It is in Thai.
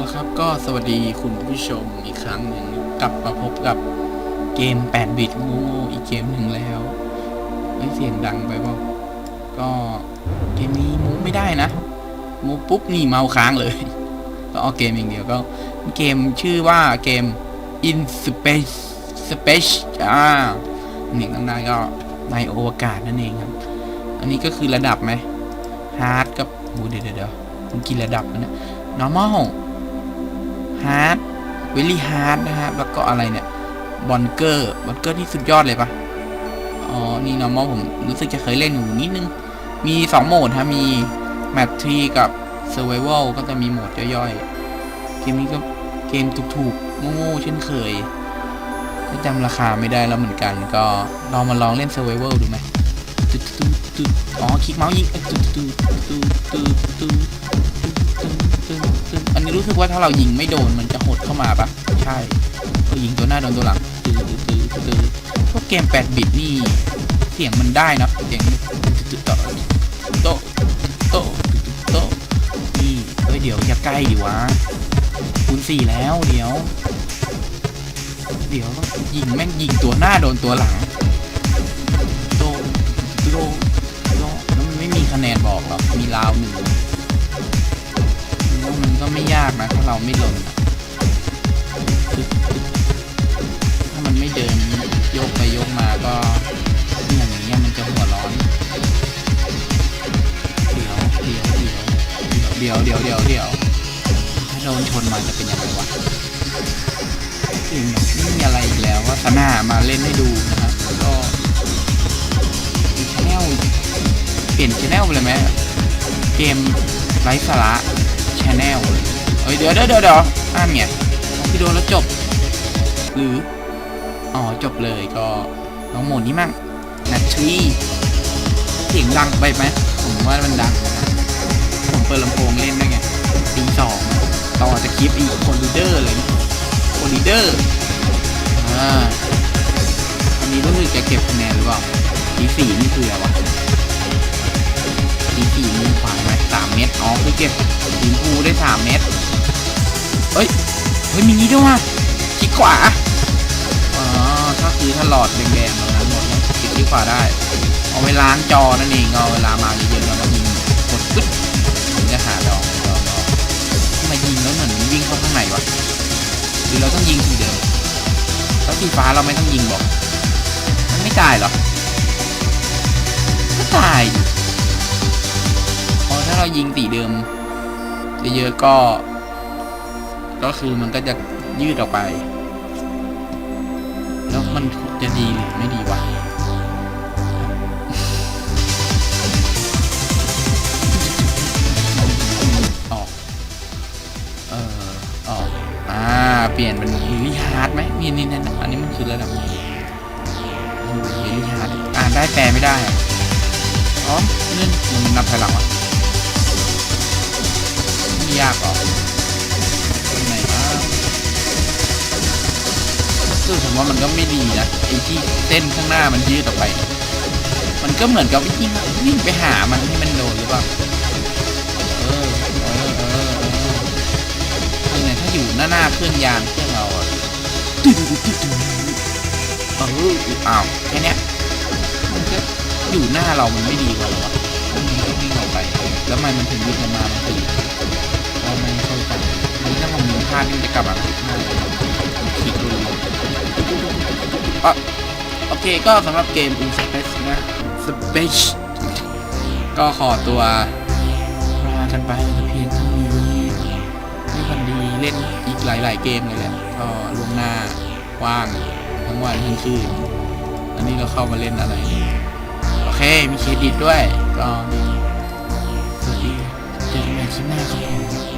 ละครับก็สวัสดีคุณผู้ชมอีกครั้งหนึ่งกลับมาพบกับเกม 8 บิตงูอีกเกมหนึ่งแล้วไม่เสียงดังไปเปล่าก็เกมนี้มูไม่ได้นะ มูปุ๊บนี่เมาค้างเลย ก็เอาเกมอย่างเดียวก็ เกมชื่อว่าเกม In Space Space อ่าหนึ่งตั้งได้ก็ในอวกาศนั่นเองครับ อันนี้ก็คือระดับไหมฮาร์ดกับโอ้เดี๋ยวเดี๋ยวเดี๋ยวมันกี่ระดับวะ เนี่ย normal hard very hard นะฮะแล้วก็อะไรเนี่ยบอนเกอร์บอนเกอร์ที่สุดยอดเลยปะอ๋อ นี่ normal ผมรู้สึกจะเคยเล่นอยู่นิดนึง มี 2 โหมดฮะ มี match 3กับ survival ก็จะมีโหมดย่อยๆ เกมนี้ก็เกมถูกๆโง่ๆเช่นเคย ก็จำราคาไม่ได้แล้วเหมือนกัน ก็ลองมาลองเล่น survival ดูไหมตึ๊ดตึ๊ดตึ๊ดอ๋อ คลิกเมาส์ยิงตึ๊ดตึ๊ดตึ๊ดตึ๊ดตึ๊ดตึ๊ ตึ้งอันนี้รู้สึกว่าถ้าเรายิงไม่โดนมันจะหดเข้ามาปะใช่เรายิงตัวหน้าโดนตัวหลังตื้อตื้อตื้อตื้อพวกเกม 8 บิตนี่ เสียงมันได้นะเสียงตื้อโตโตโตโตนี่เฮ้ยเดี๋ยวอย่าใกล้ดิวะคูณสี่แล้วเดี๋ยว เดี๋ยวยิงแม่งยิงตัวหน้าโดนตัวหลังโตโตโตแล้วมันไม่มีคะแนนบอกหรอกมีราวหนึ่ง มันก็ไม่ยากนะ ถ้าเราไม่หล่นถ้ามันไม่เดินโยกไปโยกมาก็อย่างนี้ยมันจะหัวร้อนเดี๋ยวเดี๋ยวเดี๋ยวเดี๋ยวเดี๋ยวเดี๋ยวเดี๋ยวถ้าโดนชนมาจะเป็นยังไงวะอืมไม่มีอะไรอีกแล้วว่าสนามาเล่นให้ดูนะครับแล้วก็ชแนลเปลี่ยนชแนลไปเลยไหมเกมไร้สาระ แนลเอ้ยเดี๋ยวเดี๋ยวเดี๋ยวเดี๋ยวอ่นไงพี่โดนแล้วจบ หรือ อ๋อ จบเลยก็น้องโหมดนี้มั่งนัทชีเสียงดังไปไหมผมว่ามันดังนะผมเปิดลำโพงเล่นด้วยไงตีสองต่อจะคลิปอีกคนลีเดอร์เลยคนลีเดอร์อ่าอันนี้รู้สึกจะเก็บคะแนนหรือเปล่าตีสี่นี่คืออะไรวะตีสี่มือขวามสามเม็ดอ๋อคือเก็บสีชมพูได้สามเม็ดเฮ้ยเฮ้ยมีนี้ด้วยว่ะคลิกขวาอ๋อถ้าคือถ้าหลอดแดงๆตรงนั้นหมดเนี่ยคลิกที่ขวาได้ เอาไว้ล้างจอนั่นเองเอาเวลามาเยอะๆแล้วก็ยิงกดปึ๊ดถึงจะหาดอกดอกดอกมายิงแล้วเหมือนวิ่งเข้าข้างในวะหรือเราต้องยิงทีเดียวแล้วสีฟ้าเราไม่ต้องยิงบอกมันไม่ตายหรอก็ตายอถ้า เรายิงตีเดิมเยอะๆก็ ก็คือมันก็จะยืดออกไป แล้วมันจะดีหรือไม่ดีวะออกเออออกอ่า เปลี่ยนเป็นฮิลี่ฮาร์ดไหมนี่นี่นั่นอันนี้มันคือระดับฮิลี่ฮาร์ดอ่านได้แปลไม่ได้อะอ๋อนี่มันนับถอยหลังวะ ยากหรอกตรงไหนวะคือว่ามันก็ไม่ดีนะไอ้ที่เส้นข้างหน้ามันยืดออกไป มันก็เหมือนกับวิ่งวิ่งไปหามันให้มันโดนหรือเปล่าเออเออเออเออคือเนี่ยถ้าอยู่หน้าหน้าเครื่องยางเครื่องเราอะตึ๊ดตึ๊ดตึ๊ดเอออ้าวแค่เนี้มันก็อยู่หน้าเรามันไม่ดีกว่าเหรอวะมันก็วิ่งออกไป แล้วทำไมมันถึงวิ่งออกมามันถึ ถ้านี่มันจะกลับมาขีดดูอะโอเคก็สำหรับเกม In Space นะ Space ก็ขอตัวลากันไปเพียงเท่านี้ไม่พันดีเล่นอีกหลาย ๆ เกมเลยแหละก็ล่วงหน้าว่างทั้งวันทั้งคืนอันนี้เราเข้ามาเล่นอะไรโอเค มีเครดิตด้วย ก็สวัสดีเจอกันใหม่คลิปหน้าครับผม